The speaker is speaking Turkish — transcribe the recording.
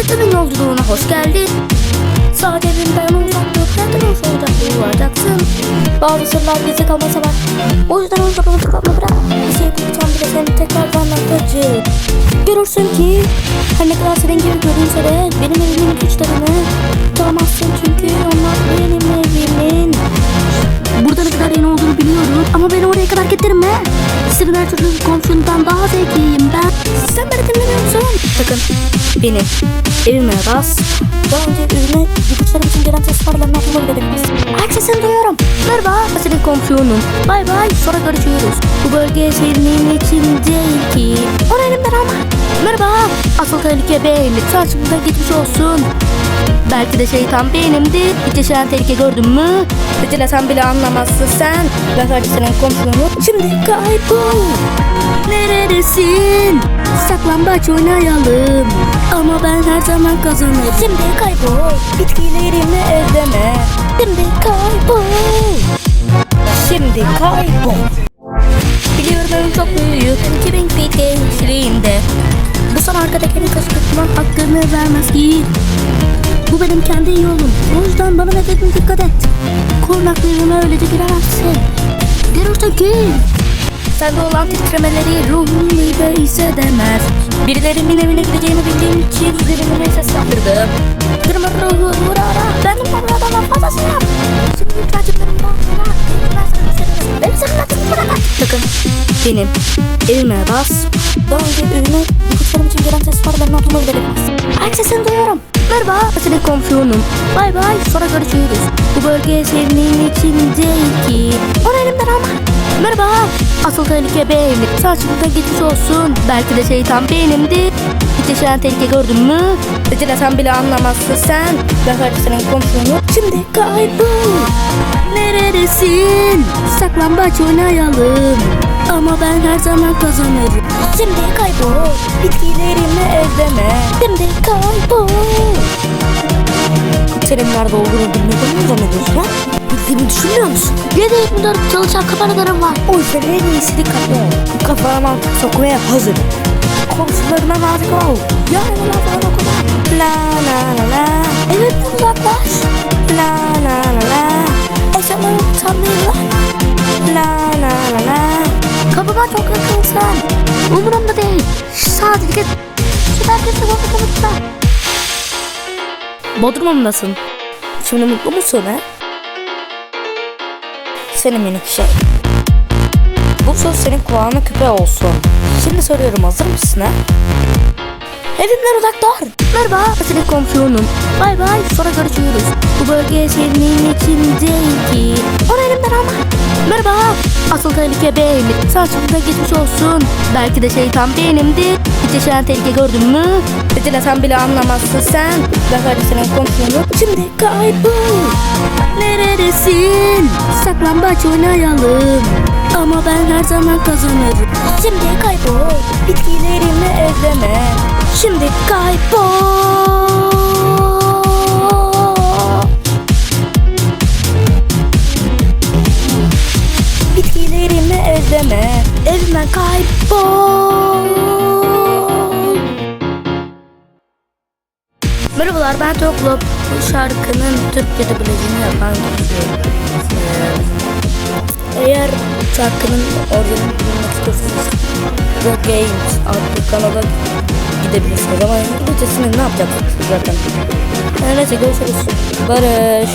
Hayatının yolculuğuna hoş geldin. Saat evinden uzak hayatın hoş olacak olacaksın. Bazı sırlar gizli kalmasa var O yüzden onu kapalı tıklatma bırak. Bir şey bulacağım bile seni tekrar anlatacağım Görürsün ki her ne kadar senin gibi görünse de benim evimin ipuçlarını Tutamazsın çünkü onlar benim evimin. Burada ne kadar yeni olduğunu biliyorum ama beni oraya kadar getirme. Senin her türlü komşundan daha zekiyim ben. Sen musun? Bakın benim evime bas. Daha önce ürüne ipuçlarım için gelen ses paralarını atılır dediniz. Ayak sesini duyuyorum. Merhaba senin komşunum. Bay bay sonra görüşürüz. Bu bölge senin için değil ki. Onu elimden alma. Merhaba. Asıl tehlike benim. Saçımda gitmiş olsun. Belki de şeytan benimdi. Hiç yaşayan tehlike gördün mü? Ditilesen bile anlamazsın sen. Sadece senin komşunum. Şimdi kaybol. Neredesin? Saklambaç oynayalım. Ama ben her zaman kazanırım. Şimdi kaybol. Bitkilerimi ezeme. Şimdi kaybol. Şimdi kaybol. Biliyorum evim çok büyük. 2000 feet genişliğinde. Bu sana arkadakini kışkırtma hakkını vermez ki. Bu benim kendi yolum. O yüzden bana ne dediğine dikkat et. Korunaklarıma öylece giremezsin. Görürsün ki. Sende olan titremeleri ruhum bile hissedemez. Birilerinin evine gideceğimi bildiğim için üzerime ses yaptırdım. Kırma ruhu uğrara. Benim bu adamla fazlası yap. Şimdi tercihlerimden sonra ben sana seviyorum. Beni sakın bırak. Bakın benim evime bas. Daha önce ürüne ipuçlarım için gelen ses paralarını atılır dedim. Ayak sesini duyuyorum. Merhaba, ben senin komşunum. Bay bay, sonra görüşürüz. Bu bölge senin için değil ki. Onu elimden alma. Merhaba, asıl tehlike benim. Saçımda gitmiş olsun. Belki de şeytan benimdi. Yaşayan tehlike gördün mü? Ditilesen bile anlamazsın sen. Sadece senin komşunum. Şimdi kaybol. Neredesin? Saklambaç oynayalım. Ama ben her zaman kazanırım. Şimdi kaybol. Bitkilerimi ezeme. Şimdi kaybol. Senin nerede olduğunu bilmediğini mi zannediyorsun ha? Bildiğimi düşünmüyor musun? 7-24 çalışan kameralarım var. O yüzden en iyisi dikkatli ol. Kafana mantık sokmaya hazır. Komşularına nazik ol. Yarın falan okuma. La la la la. Evet uzaklaş. La la la la. Eşyalarımı çalmayın lan. La la la la. Kapıma çok yakınsın. Umurumda değil. Sadece herkese bakın lütfen. Bodrum'dasın. Şimdi mutlu musun he? Senin minik şey. Bu söz senin kulağına küpe olsun. Şimdi soruyorum hazır mısın ha? Evimden uzak dur. Merhaba senin komşunum. Bay bay sonra görüşürüz. Bu bölge senin için değil ki. Onu elimden alma. Merhaba. Asıl tehlike benim. Saçımda gitmiş olsun. Belki de şeytan benimdi. Hiç yaşayan tehlike gördün mü? Ditilesen bile anlamazsın sen. Sadece senin komşunum. Şimdi kaybol. Neredesin? Saklambaç oynayalım. Ama ben her zaman kazanırım. Şimdi kaybol. Bitkilerimi ezeme. Şimdi kaybol. Bitkilerimi ezeme. Evime kaybol. Merhabalar ben Toklop. Bu şarkının Türkçe dublajını yapan kişi. Eğer şarkının orijinalini bilmek istiyorsanız The Games adlı kanala gidebilirsiniz ama İngilizcesini ne yapacaksınız zaten. Her neyse görüşürüz. Barış.